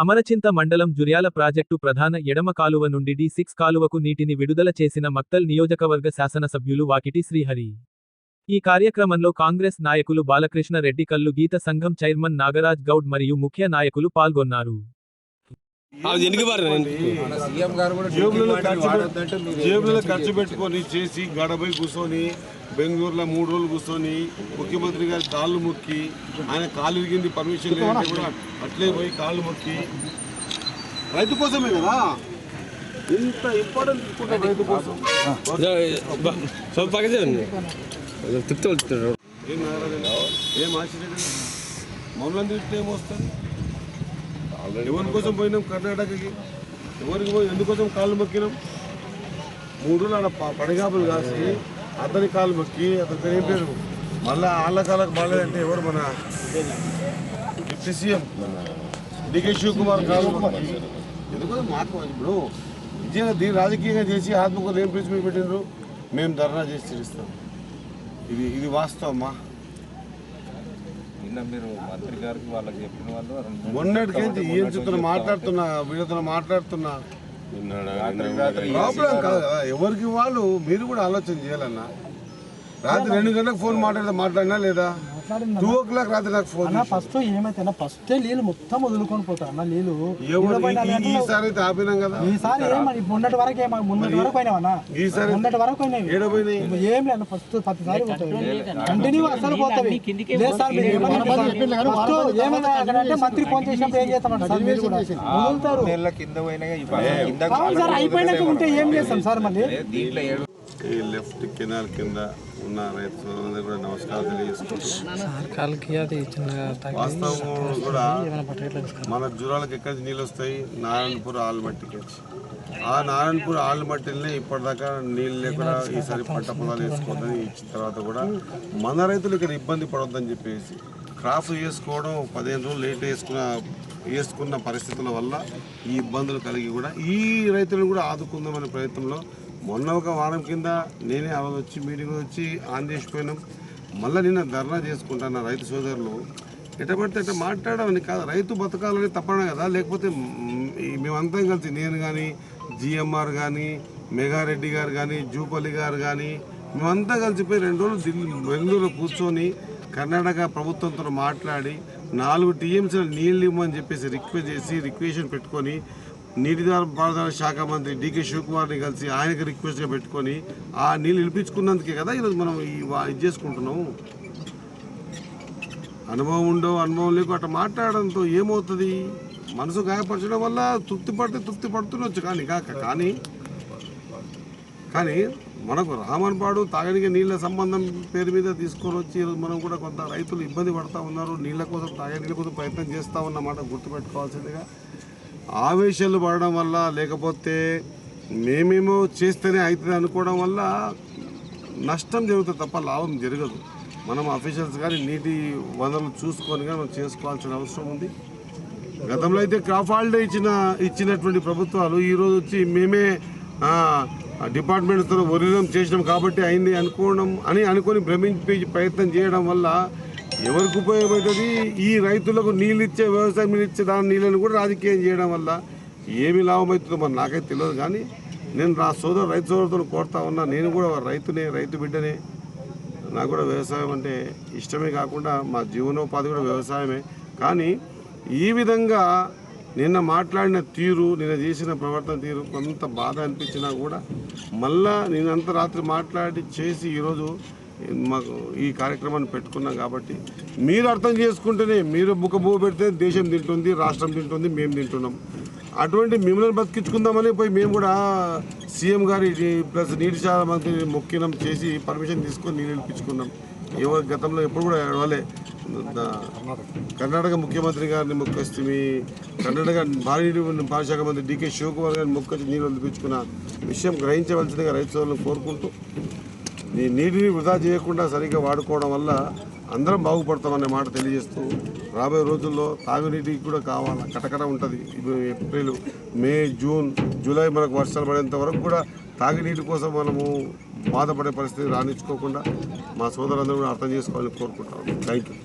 అమరచింత మండలం జుర్యాల ప్రాజెక్టు ప్రధాన ఎడమ కాలువ నుండి డి సిక్స్ కాలువకు నీటిని విడుదల చేసిన మక్తల్ నియోజకవర్గ శాసనసభ్యులు వాకిటి శ్రీహరి. ఈ కార్యక్రమంలో కాంగ్రెస్ నాయకులు బాలకృష్ణ రెడ్డి కల్లు గీత సంఘం చైర్మన్ నాగరాజ్ గౌడ్ మరియు ముఖ్య నాయకులు పాల్గొన్నారు. జేబులలో ఖర్చు పెట్టుకొని చేసి గడపై కూర్చొని బెంగళూరులో మూడు రోజులు కూర్చొని ముఖ్యమంత్రి గారి కాళ్ళు మొక్కి ఆయన కాలు విరిగింది పర్మిషన్ లేదంటే కూడా అట్లే పోయి కాళ్ళు మొక్కి. రైతు కోసమే కదా? ఇంత ఇంపార్టెంట్ రైతు కోసం. ఏం నగరాలు ఏం మమ్మల్ని ఎవరి కోసం పోయినాం కర్ణాటకకి? ఎవరికి పోయి ఎందుకోసం కాళ్ళు మొక్కినాం? మూడు రోజులు ఆడ పడగాపులు కాసి అతని కాళ్ళు మొక్కి అతని పేరు మళ్ళా వాళ్ళ కాళ్ళకు బాగాలేదంటే ఎవరు మన డిప్యూటీ సీఎం? డికే శివకుమార్ మొక్కి ఎందుకోసం మాకు ఇప్పుడు నిజంగా దీన్ని రాజకీయంగా చేసి ఆత్మకూరు ఏం మీట్ పెట్టినారు. మేము ధర్నా చేసి తీరుస్తాం. ఇది ఇది వాస్తవమ్మా నిన్న మీరు మంత్రి గారికి వాళ్ళకి చెప్పిన వాళ్ళు మొన్నటికేంచి ఏం చెప్తున్నా? మాట్లాడుతున్నా వీళ్ళతో మాట్లాడుతున్నా. ప్రాబ్లం కాదు. కదా. ఎవరికి వాళ్ళు మీరు కూడా ఆలోచన చేయాలన్నా. రాత్రి రెండు గంటలకు ఫోన్ మాట్లాడితే మాట్లాడినా లేదా? టూ ఓ క్లాక్ రాత్రి నాకు ఫోన్ అన్న ఫస్ట్ ఏమైతే అన్న ఫస్ట్ నీళ్ళు మొత్తం వదులుకొని పోతారు అన్న నీళ్ళు. ఈసారి ఆపినాం కదా. ఈసారి ఏమని మొన్నటి వరకు ఏమ మొన్నటి వరకు పోయినావన్నా ఈసారి మొన్నటి వరకు పోయినాయి. ఏం లేదు ఫస్ట్ పదిసారి పోతాయి. కంటిన్యూ అసలు పోతాయి. లేదు సార్ మీరు ఏమన్నా అంటే మంత్రి ఫోన్ చేసినప్పుడు ఏం చేస్తామంట సార్ మీరు కూడా. వదులుతారు. కింద అయిపోయినాక ఉంటే ఏం చేస్తాం సార్ మళ్ళీ ఈ లెఫ్ట్ కెనాల్ కింద ఉన్న రైతు సోదరులందరికీ కూడా నమస్కారం చిన్నగా వాస్తవం కూడా మన జురాలకు ఎక్కడి నీళ్ళు వస్తాయి? నారాయణపూర్ ఆల్మట్టికి ఆ నారాయణపూర్ ఆల్మట్టిని ఇప్పటిదాకా నీళ్ళు లేకుండా ఈసారి పంట పొలాలు వేసుకోవద్దని ఇచ్చిన తర్వాత కూడా మన రైతులు ఇక్కడ ఇబ్బంది పడొద్దని చెప్పేసి క్రాప్ వేసుకోవడం పదిహేను రోజులు లేట్ వేసుకున్న వేసుకున్న పరిస్థితుల వల్ల ఈ ఇబ్బందులు కలిగి కూడా ఈ రైతులను కూడా ఆదుకుందామనే ప్రయత్నంలో మొన్న ఒక వారం కింద నేనే ఆ వచ్చి మీటింగ్ వచ్చి ఆన్ చేసిపోయినాం. మళ్ళీ నిన్న ధర్నా చేసుకుంటాను రైతు సోదరులు. ఎట పడితే మాట్లాడమని కాదు రైతు బతకాలని తప్పడం కదా? లేకపోతే మేమంతా కలిసి నేను కానీ జిఎంఆర్ కానీ మెగారెడ్డి గారు కానీ జూపల్లి గారు కానీ మేమంతా కలిసిపోయి రెండు రోజులు ఢిల్లీ బెంగళూరులో కూర్చొని కర్ణాటక ప్రభుత్వంతో మాట్లాడి నాలుగు టీఎంసీలు నీళ్ళు ఇవ్వమని చెప్పేసి రిక్వెస్ట్ చేసి రిక్వెషన్ పెట్టుకొని నీటిపారుదల శాఖ మంత్రి డికే శివకుమార్ని కలిసి ఆయనకి రిక్వెస్ట్గా పెట్టుకొని ఆ నీళ్ళు ఇప్పించుకున్నందుకే కదా ఈరోజు మనం ఇది చేసుకుంటున్నాము. అనుభవం ఉండవు అనుభవం లేకు అట్లా మాట్లాడడంతో ఏమవుతుంది? మనసు గాయపరచడం వల్ల తృప్తి పడితే తృప్తి పడుతుండొచ్చు కానీ కాక కానీ కానీ మనకు రామన్పాడు తాగడానికి నీళ్ళ సంబంధం పేరు మీద తీసుకొని వచ్చి ఈరోజు మనం కూడా కొంత రైతులు ఇబ్బంది పడతా ఉన్నారు. నీళ్ళ కోసం తాగే నీళ్ళ కోసం ప్రయత్నం చేస్తూ ఉన్నమాట గుర్తుపెట్టుకోవాల్సిందిగా ఆవేశాలు పడడం వల్ల లేకపోతే మేమేమో చేస్తేనే అవుతుంది అనుకోవడం వల్ల నష్టం జరుగుతుంది తప్ప లాభం జరగదు. మనం అఫీషియల్స్ కానీ నీటి వనరులు చూసుకొని కానీ మనం చేసుకోవాల్సిన అవసరం ఉంది. గతంలో అయితే క్రాప్ హాలిడే ఇచ్చిన ఇచ్చినటువంటి ప్రభుత్వాలు ఈరోజు వచ్చి మేమే డిపార్ట్మెంట్తో ఒరిజం చేసినాం కాబట్టి అయింది అనుకోవడం అని అనుకొని భ్రమించే ప్రయత్నం చేయడం వల్ల ఎవరికి ఉపయోగపడేది ఈ రైతులకు నీళ్ళు ఇచ్చే వ్యవసాయం మీరు ఇచ్చే దాని నీళ్ళని కూడా రాజకీయం చేయడం వల్ల ఏమి లాభం అవుతుందో మరి నాకైతే తెలియదు. కానీ నేను నా సోదరు రైతు సోదరుతో కోరుతా ఉన్నా నేను కూడా రైతునే రైతు బిడ్డనే. నాకు కూడా వ్యవసాయం అంటే ఇష్టమే కాకుండా మా జీవనోపాధి కూడా వ్యవసాయమే. కానీ ఈ విధంగా నిన్న మాట్లాడిన తీరు నిన్న చేసిన ప్రవర్తన తీరు కొంత బాధ అనిపించినా కూడా మళ్ళా నేనంత రాత్రి మాట్లాడి చేసి ఈరోజు మాకు ఈ కార్యక్రమాన్ని పెట్టుకున్నాం కాబట్టి మీరు అర్థం చేసుకుంటేనే మీరు బుక్కబో పెడితే దేశం తింటుంది రాష్ట్రం తింటుంది మేము తింటున్నాం. అటువంటి మిమ్మల్ని బతికించుకుందామని పోయి మేము కూడా సీఎం గారి ప్లస్ నీటి శాఖ మంత్రి మొక్కినం చేసి పర్మిషన్ తీసుకొని నీళ్ళు ఇప్పించుకున్నాం. ఎవరు గతంలో ఎప్పుడు కూడా ఎడవలే కర్ణాటక ముఖ్యమంత్రి గారిని మొక్కొస్తుంది కర్ణాటక భారీ భారీ మంత్రి డికే శివకుమార్ గారిని మొక్కొచ్చి నీళ్ళు వదిలిపించుకున్న విషయం గ్రహించవలసిందిగా రైతు సోదరులను కోరుకుంటూ ఈ నీటిని వృధా చేయకుండా సరిగ్గా వాడుకోవడం వల్ల అందరం బాగుపడతామనే మాట తెలియజేస్తూ రాబోయే రోజుల్లో తాగునీటికి కూడా కావాలి కటకట ఉంటుంది. ఇప్పుడు ఏప్రిల్ మే జూన్ జూలై మనకు వర్షాలు పడేంత వరకు కూడా తాగునీటి కోసం మనము బాధపడే పరిస్థితి రాణించుకోకుండా మా సోదరులందరూ కూడా అర్థం చేసుకోవాలని కోరుకుంటాం థ్యాంక్ యూ